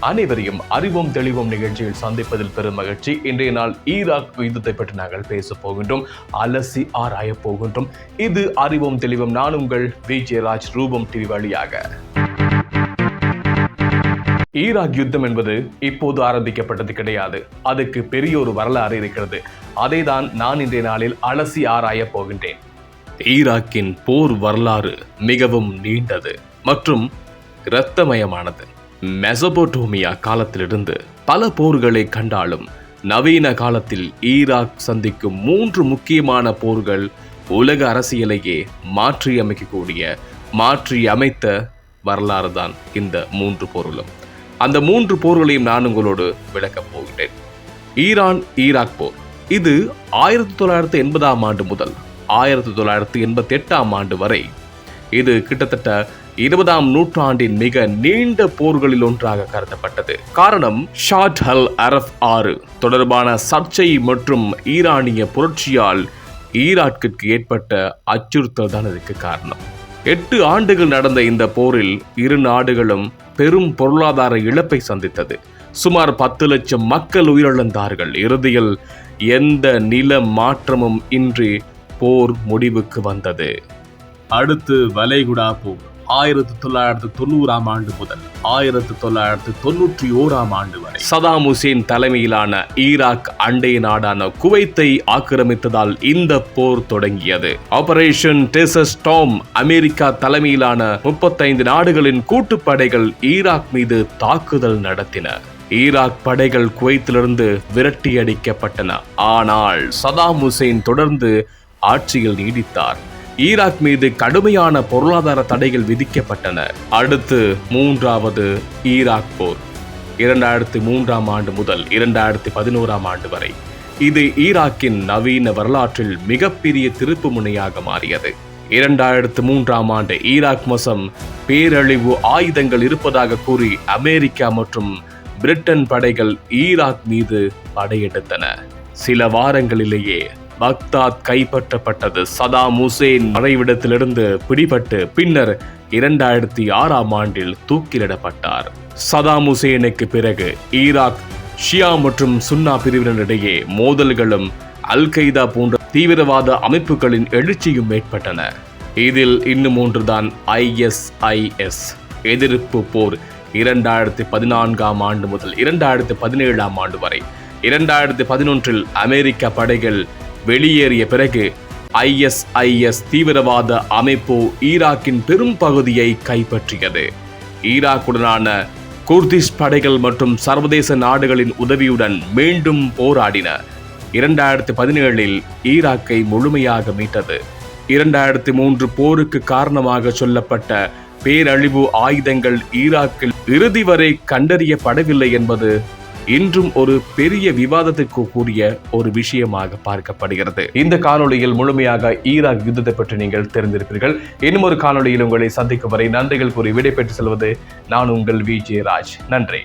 அனைவரையும் அறிவோம் தெளிவோம் நிகழ்ச்சியில் சந்திப்பதில் பெரும் மகிழ்ச்சி. இன்றைய நாள் ஈராக் யுத்தத்தை பற்றி நாங்கள் பேச போகின்றோம். அலசி ஆராய போகின்றோம். இது அறிவோம் தெளிவோம். நான் உங்கள் விஜயராஜ் ரூபம் டிவி வழியாக. ஈராக் யுத்தம் என்பது இப்போது ஆரம்பிக்கப்பட்டது கிடையாது. அதுக்கு பெரிய ஒரு வரலாறு இருக்கிறது. அதை தான் நான் இன்றைய நாளில் அலசி ஆராய போகின்றேன். ஈராக்கின் போர் வரலாறு மிகவும் நீண்டது மற்றும் இரத்தமயமானது. மெசபோட்டோமியா காலத்திலிருந்து பல போர்களை கண்டாலும் நவீன காலத்தில் ஈராக் சந்திக்கும் மூன்று முக்கியமான போர்கள் உலக அரசியலையே மாற்றி அமைக்கக்கூடிய மாற்றி அமைத்த வரலாறு தான் இந்த மூன்று போர்களும். அந்த மூன்று போர்களையும் நான் உங்களோடு விளக்கப் போகிறேன். ஈரான் ஈராக் போர். இது ஆயிரத்தி தொள்ளாயிரத்தி எண்பதாம் ஆண்டு முதல் ஆயிரத்தி தொள்ளாயிரத்தி எண்பத்தி எட்டாம் ஆண்டு வரை. இது கிட்டத்தட்ட இருபதாம் நூற்றாண்டின் மிக நீண்ட போர்களில் ஒன்றாக கருதப்பட்டது. காரணம் ஷாட் ஹல் அரப் ஆறு. தொடர்பான சர்ச்சை மற்றும் ஈரானிய புரட்சியால் ஈராக்கிற்கு ஏற்பட்ட அச்சுறுத்தல் தான் இதுக்கு காரணம். எட்டு ஆண்டுகள் நடந்த இந்த போரில் இரு நாடுகளும் பெரும் பொருளாதார இழப்பை சந்தித்தது. சுமார் பத்து லட்சம் மக்கள் உயிரிழந்தார்கள். இறுதியில் எந்த நில மாற்றமும் இன்றி போர் முடிவுக்கு வந்தது. அடுத்து வளைகுடா போர் ஆயிரத்தி தொள்ளாயிரத்தி தொண்ணூறாம் ஆண்டு முதல் ஆயிரத்தி தொள்ளாயிரத்தி தொண்ணூற்றி ஓராம் ஆண்டு வரை. சதாம் ஹுசேன் தலைமையிலான ஈராக் அண்டை நாடான குவைத்தை ஆக்கிரமித்ததால் இந்த போர் தொடங்கியது. ஆபரேஷன் டெசஸ் டாம் அமெரிக்கா தலைமையிலான முப்பத்தைந்து நாடுகளின் கூட்டுப்படைகள் ஈராக் மீது தாக்குதல் நடத்தின. ஈராக் படைகள் குவைத்திலிருந்து விரட்டியடிக்கப்பட்டன. ஆனால் சதாம் ஹுசேன் தொடர்ந்து ஆட்சியில் நீடித்தார். ஈராக் மீது கடுமையான பொருளாதார தடைகள் விதிக்கப்பட்டன. அடுத்து மூன்றாவது ஈராக் போர். இரண்டாயிரத்தி மூன்றாம் ஆண்டு முதல் இரண்டாயிரத்தி பதினோராம் ஆண்டு வரை. இது ஈராக்கின் நவீன வரலாற்றில் மிகப்பெரிய திருப்பு முனையாக மாறியது. இரண்டாயிரத்து மூன்றாம் ஆண்டு ஈராக் மோசம் பேரழிவு ஆயுதங்கள் இருப்பதாக கூறி அமெரிக்கா மற்றும் பிரிட்டன் படைகள் ஈராக் மீது படையெடுத்தன. சில வாரங்களிலேயே பக்தாத் கைப்பற்றப்பட்டது. சதாம் ஹுசேன் மறைவிடத்திலிருந்து பிடிபட்டு பின்னர் இரண்டாயிரத்தி ஆறாம் ஆண்டில் தூக்கிலிடப்பட்டார். சதாம் ஹுசேனுக்கு பிறகு ஈராக் ஷியா மற்றும் சுன்னா பிரிவினரிடையே மோதல்களும் அல் கைதா போன்ற தீவிரவாத அமைப்புகளின் எழுச்சியும் ஏற்பட்டன. இதில் இன்னும் ஒன்றுதான் ஐஎஸ்ஐஎஸ் எதிர்ப்பு போர் இரண்டாயிரத்தி பதினான்காம் ஆண்டு முதல் இரண்டாயிரத்தி பதினேழாம் ஆண்டு வரை. இரண்டாயிரத்தி பதினொன்றில் அமெரிக்க படைகள் வெளியேறிய பிறகு ஐஎஸ்ஐஎஸ் தீவிரவாத அமைப்பு ஈராக்கின் பெரும் பகுதியை கைப்பற்றியது. ஈராக்குடனான குர்திஷ் படைகள் மற்றும் சர்வதேச நாடுகளின் உதவியுடன் மீண்டும் போராடின. இரண்டாயிரத்தி பதினேழில் ஈராக்கை முழுமையாக மீட்டது. இரண்டாயிரத்தி மூன்று போருக்கு காரணமாக சொல்லப்பட்ட பேரழிவு ஆயுதங்கள் ஈராக்கில் இறுதி வரை கண்டறியப்படவில்லை என்பது இன்றும் ஒரு பெரிய விவாதத்திற்கு கூடிய ஒரு விஷயமாக பார்க்கப்படுகிறது. இந்த காணொலியில் முழுமையாக ஈராக் யுத்தத்தை பற்றி நீங்கள் தெரிந்திருப்பீர்கள். இன்னும் ஒரு காணொலியில் உங்களை சந்திக்கும் வரை நன்றிகள் கூறி விடைபெற்று செல்வது நான் உங்கள் வி ஜே ராஜ் நன்றி.